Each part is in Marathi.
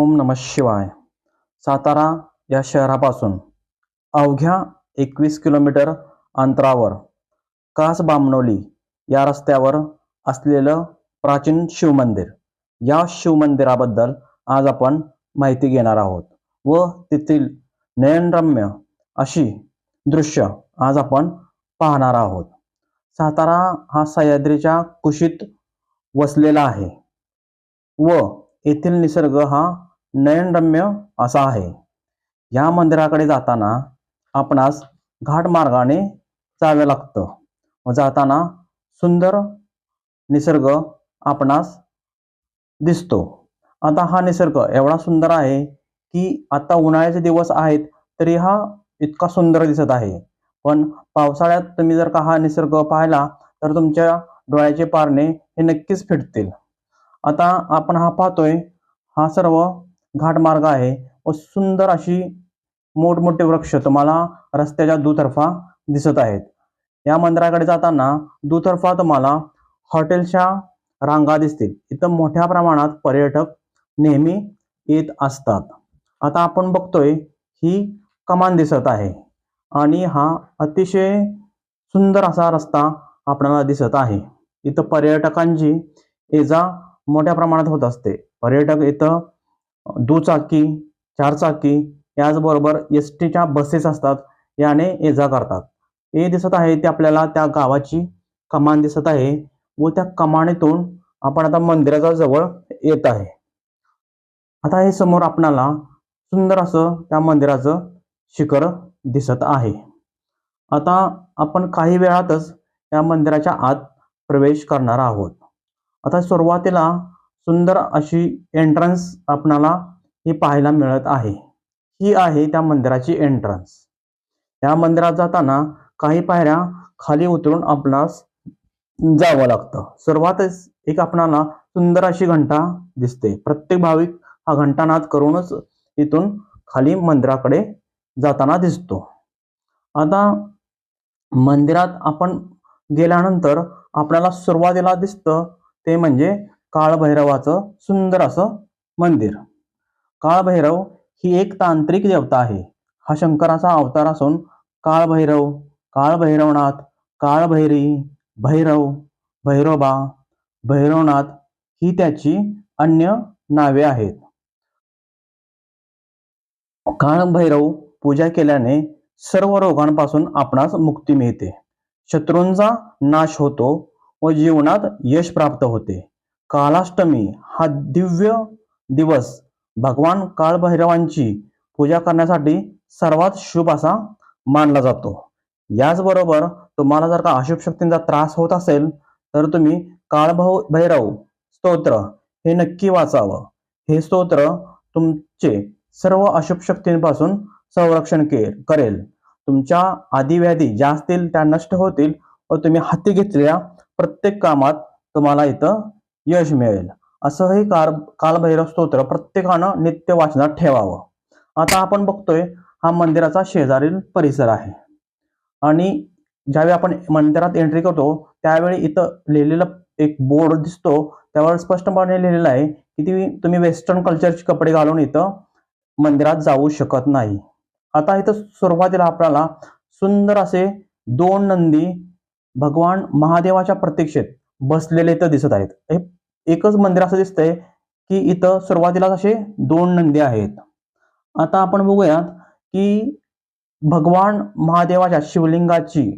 ओम नम शिवाय. सातारा या शहरापासून अवघ्या एकवीस किलोमीटर अंतरावर कास बामणोली या रस्त्यावर असलेलं प्राचीन शिवमंदिर. या शिवमंदिराबद्दल आज आपण माहिती घेणार आहोत व तेथील नयनरम्य अशी दृश्य आज आपण पाहणार आहोत. सातारा हा सह्याद्रीच्या कुशीत वसलेला आहे व येथील निसर्ग हा नयनरम्य असा आहे. या मंदिराकडे जाताना आपणास घाट मार्गाने जावे लागतं. व जाताना सुंदर निसर्ग आपणास दिसतो. आता हा निसर्ग एवढा सुंदर आहे की आता उन्हाळ्याचे दिवस आहेत तरी हा इतका सुंदर दिसत आहे. पण पावसाळ्यात तुम्ही जर का हा निसर्ग पाहिला तर तुमच्या डोळ्याचे पारणे हे नक्कीच फिटतील. आता आपण हा पाहतोय हा सर्व घाटमार्ग आहे. व सुंदर अशी मोठमोठे वृक्ष तुम्हाला रस्त्याच्या दुतर्फा दिसत आहेत. या मंदिराकडे जाताना दुतर्फा तुम्हाला हॉटेलच्या रांगा दिसतील. इथं मोठ्या प्रमाणात पर्यटक नेहमी येत असतात. आता आपण बघतोय ही कमान दिसत आहे. आणि हा अतिशय सुंदर असा रस्ता आपल्याला दिसत आहे. इथं पर्यटकांची ये जा मोठ्या प्रमाणात होत असते. पर्यटक इथं दुचाकी चारचाकी याचबरोबर एस टीच्या बसेस असतात. याने ये जा करतात. हे दिसत आहे ते आपल्याला त्या गावाची कमान दिसत आहे व त्या कमानीतून आपण आता मंदिराच्या जवळ येत आहे. आता हे समोर आपणाला सुंदर असं त्या मंदिराचं शिखर दिसत आहे. आता आपण काही वेळातच या मंदिराच्या आत प्रवेश करणार आहोत. आता सुरुवातीला सुंदर अशी एंट्रन्स आपणाला ही पाहायला मिळत आहे. ही आहे त्या मंदिराची एंट्रन्स या मंदिरात जाताना काही पायऱ्या खाली उतरून आपणास जावं लागतं. सुरुवातच एक आपणाला सुंदर अशी घंटा दिसते. प्रत्येक भाविक हा घंटानाद करूनच इथून खाली मंदिराकडे जाताना दिसतो. आता मंदिरात आपण गेल्यानंतर आपल्याला सुरुवातीला दिसतं ते म्हणजे काळभैरवाचं सुंदर असं मंदिर. काळभैरव ही एक तांत्रिक देवता आहे. हा शंकराचा अवतार असून काळभैरव काळभैरवनाथ काळभैरी भैरव भैरोबा भैरवनाथ ही त्याची अन्य नावे आहेत. काळभैरव पूजा केल्याने सर्व रोगांपासून आपणास मुक्ती मिळते. शत्रूंचा नाश होतो व जीवनात यश प्राप्त होते. कालाष्टमी हा दिव्य दिवस भगवान काळभैरवांची पूजा करण्यासाठी सर्वात शुभ असा मानला जातो. याचबरोबर तुम्हाला जर का अशुभ शक्तींचा त्रास होत असेल तर तुम्ही काळभाऊ भैरव स्तोत्र हे नक्की वाचावं. हे स्तोत्र तुमचे सर्व अशुभ शक्तींपासून संरक्षण के करेल. तुमच्या आदिव्याधी ज्या असतील त्या नष्ट होतील व तुम्ही हाती घेतलेल्या प्रत्येक कामात तुम्हाला इथं यश मिळेल. असं हे काल कालभैरव स्तोत्र प्रत्येकानं नित्य वाचनात ठेवावं. आता आपण बघतोय हा मंदिराचा शेजारील परिसर आहे. आणि ज्यावेळी आपण मंदिरात एंट्री करतो त्यावेळी इथं लिहिलेलं एक बोर्ड दिसतो. त्यावर स्पष्टपणे लिहिलेलं आहे की ती तुम्ही वेस्टर्न कल्चरचे कपडे घालून इथं मंदिरात जाऊ शकत नाही. आता इथं सुरुवातीला आपल्याला सुंदर असे दोन नंदी भगवान महादेवाच्या प्रतीक्षेत बसलेले इथं दिसत आहेत. हे एकच मंदिर असं दिसतंय की इथं सुरुवातीला असे दोन नंदी आहेत. आता आपण बघूयात की भगवान महादेवाच्या शिवलिंगाची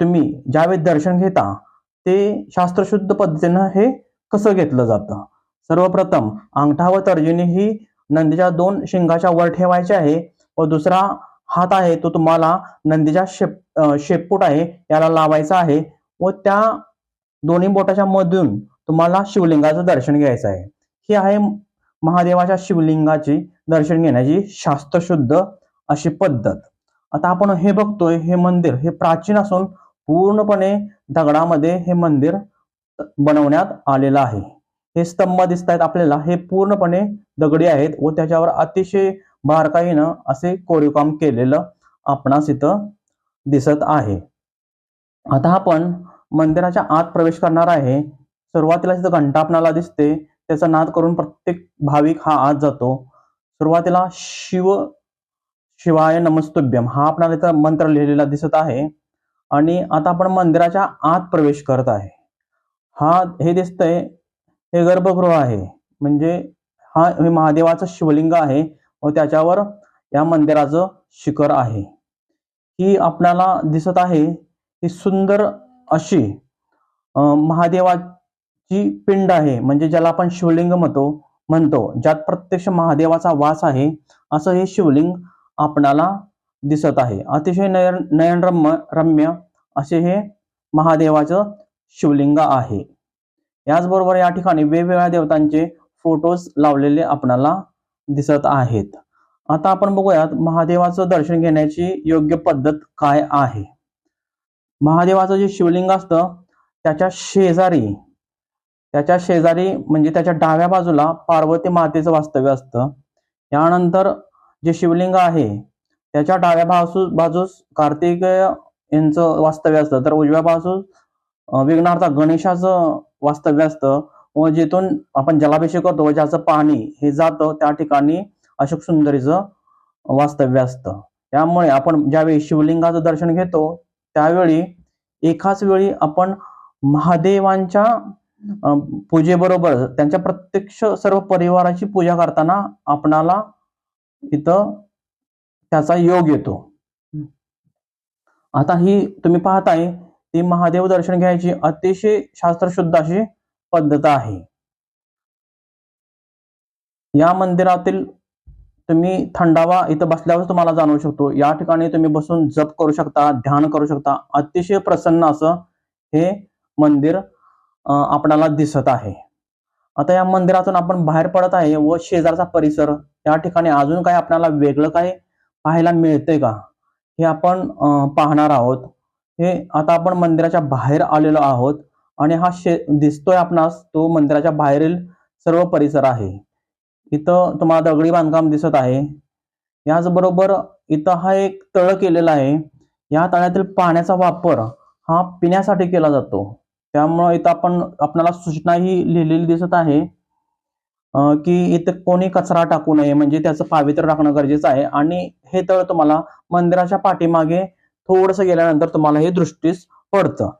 तुम्ही ज्यावेळी दर्शन घेता ते शास्त्रशुद्ध पद्धतीनं हे कसं घेतलं जातं? सर्वप्रथम अंगठा व तर्जनी ही नंदीच्या दोन शिंगाच्या वर ठेवायचे आहे व दुसरा हात आहे तो तुम्हाला नंदीच्या शेप शेपूट आहे याला लावायचा आहे व त्या दोन्ही बोटाच्या मधून तुम्हाला शिवलिंगाचं दर्शन घ्यायचं आहे. ही आहे महादेवाच्या शिवलिंगाची दर्शन घेण्याची शास्त्रशुद्ध अशी पद्धत. आता आपण हे बघतोय हे मंदिर हे प्राचीन असून पूर्णपणे दगडामध्ये हे मंदिर बनवण्यात आलेलं आहे. हे स्तंभ दिसत आहेत आपल्याला हे पूर्णपणे दगडी आहेत व त्याच्यावर अतिशय बारकाईनं असे कोरीवकाम केलेलं आपणास इथं दिसत आहे. आता आपण मंदिराच्या आत प्रवेश करणार आहे. सुरुवातीला तिथं घंटा आपणाला दिसते त्याचा नाद करून प्रत्येक भाविक हा आत जातो. सुरुवातीला शिव शिवाय नमस्तुभ्यम हा आपणाला इथं मंत्र लिहिलेला दिसत आहे. आणि आता आपण मंदिराच्या आत प्रवेश करत आहे. हा हे दिसतंय हे गर्भगृह आहे. म्हणजे हा हे महादेवाचं शिवलिंग आहे व त्याच्यावर या मंदिराचं शिखर आहे. ही आपल्याला दिसत आहे ही सुंदर अशी महादेवाची पिंड आहे म्हणजे ज्याला आपण शिवलिंग म्हणतो म्हणतो ज्यात प्रत्यक्ष महादेवाचा वास आहे असं हे शिवलिंग आपणाला दिसत आहे. अतिशय नयन नयनरम्य रम्य असे हे महादेवाचं शिवलिंग आहे. याचबरोबर या ठिकाणी वेगवेगळ्या देवतांचे फोटोज लावलेले आपणाला दिसत आहेत. आता आपण बघूयात महादेवाचं दर्शन घेण्याची योग्य पद्धत काय आहे. महादेवाचं जे शिवलिंग असतं त्याच्या शेजारी त्याच्या शेजारी म्हणजे त्याच्या डाव्या बाजूला पार्वती मातेचं वास्तव्य असतं. यानंतर जे शिवलिंग आहे त्याच्या डाव्या बाजू बाजूस कार्तिकेय यांचं वास्तव्य असतं. तर उजव्या बाजूस विघ्नार्था गणेशाचं वास्तव्य असतं. व जिथून आपण जलाभिषेक करतो व ज्याचं पाणी हे जातं त्या ठिकाणी अशोक सुंदरीचं वास्तव्य असतं. त्यामुळे आपण ज्यावेळी शिवलिंगाचं दर्शन घेतो त्यावेळी एकाच वेळी आपण महादेवांच्या पूजेबरोबर त्यांच्या प्रत्यक्ष सर्व परिवाराची पूजा करताना आपणाला इथं त्याचा योग येतो. आता ही तुम्ही पाहताय ती महादेव दर्शन घ्यायची अतिशय शास्त्रशुद्ध अशी पद्धत आहे. या मंदिरातील तुम्ही थंडावा इथं बसल्यावर तुम्हाला जाणवू शकतो. या ठिकाणी तुम्ही बसून जप करू शकता ध्यान करू शकता. अतिशय प्रसन्न असं हे मंदिर आपणाला दिसत आहे. आता या मंदिरातून आपण बाहेर पडत आहे व शेजारचा परिसर या ठिकाणी अजून काही आपल्याला वेगळं काय पाहायला मिळतंय का? हे आपण पाहणार आहोत. हे आता आपण मंदिराच्या बाहेर आलेलो आहोत आणि हा शे दिसतोय आपणास तो मंदिराच्या बाहेरील सर्व परिसर आहे. इथं तुम्हाला दगडी बांधकाम दिसत आहे. याचबरोबर इथं हा एक तळ केलेला आहे. या तळ्यातील पाण्याचा वापर हा पिण्यासाठी केला जातो. त्यामुळं इथं आपण आपल्याला सूचना ही लिहिलेली दिसत आहे की इथं कोणी कचरा टाकू नये म्हणजे त्याचं पावित्र्य राखणं गरजेचं आहे. आणि हे तळ तुम्हाला मंदिराच्या पाठीमागे थोडंसं गेल्यानंतर तुम्हाला हे दृष्टीस पडतं.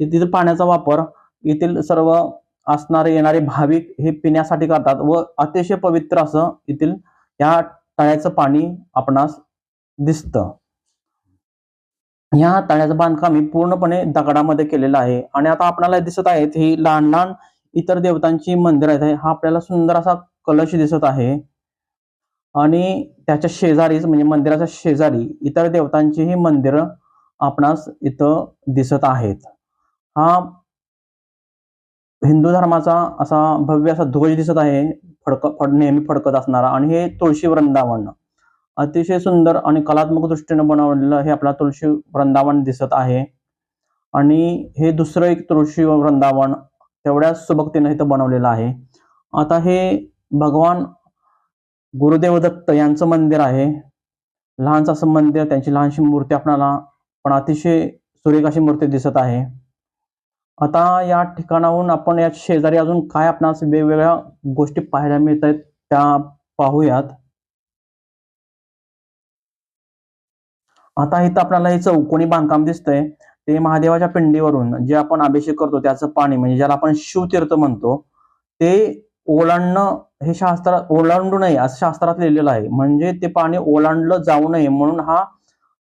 तिथं पाण्याचा वापर येथील सर्व असणारे येणारे भाविक हे पिण्यासाठी करतात व अतिशय पवित्र असं येथील या तळ्याचं पाणी आपणास दिसतं. या तळ्याचं बांधकाम हे पूर्णपणे दगडामध्ये केलेलं आहे आणि आता आपल्याला दिसत आहेत ही लहान लहान इतर देवतांची मंदिर आहेत. हा आपल्याला सुंदर असा कलश दिसत आहे. आणि त्याच्या शेजारीच म्हणजे मंदिराच्या शेजारी इतर देवतांचीही मंदिरं आपणास इथं दिसत आहेत. हा हिंदू धर्माचा असा भव्य असा ध्वज दिसत आहे फडक फड नेहमी फडकत असणारा आणि हे तुळशी वृंदावन. अतिशय सुंदर आणि कलात्मक दृष्टीने बनवलेलं हे आपला तुळशी वृंदावन दिसत आहे. आणि हे दुसरं एक तुळशी वृंदावन तेवढ्याच सुबकतेनं इथं बनवलेलं आहे. आता हे भगवान गुरुदेव दत्त यांचं मंदिर आहे. लहानसं असं मंदिर त्यांची लहानशी मूर्ती आपणाला पण अतिशय सुरेख अशी मूर्ती दिसत आहे. आता या ठिकाणाहून आपण या शेजारी अजून काय आपणास वेगवेगळ्या गोष्टी पाहायला मिळत आहेत त्या पाहूयात. आता इथं आपल्याला हे चौकोनी बांधकाम दिसतंय. ते महादेवाच्या पिंडीवरून जे आपण अभिषेक करतो त्याचं पाणी म्हणजे ज्याला आपण शिवतीर्थ म्हणतो ते ओलांडणं हे शास्त्र ओलांडू नये असं शास्त्रात लिहिलेलं आहे. म्हणजे ते पाणी ओलांडलं जाऊ नये म्हणून हा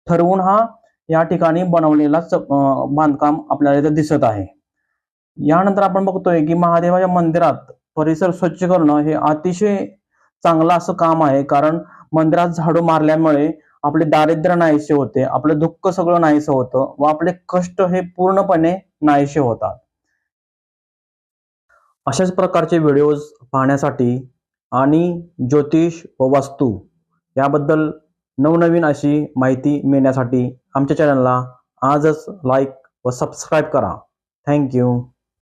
ठरवून हा या ठिकाणी बनवलेला बांधकाम आपल्याला इथं दिसत आहे. यानंतर आपण बघतोय की महादेवाच्या मंदिरात परिसर स्वच्छ करणं हे अतिशय चांगलं असं काम आहे. कारण मंदिरात झाडू मारल्यामुळे आपले दारिद्र्य नाहीसे होते आपलं दुःख सगळं नाहीसं होतं व आपले कष्ट हे पूर्णपणे नाहीसे होतात. अशाच प्रकारचे व्हिडिओज पाहण्यासाठी आणि ज्योतिष व वास्तू याबद्दल नवनवीन अशी माहिती मिळण्यासाठी आमच्या चॅनलला आजच लाईक व सबस्क्राईब करा. थँक्यू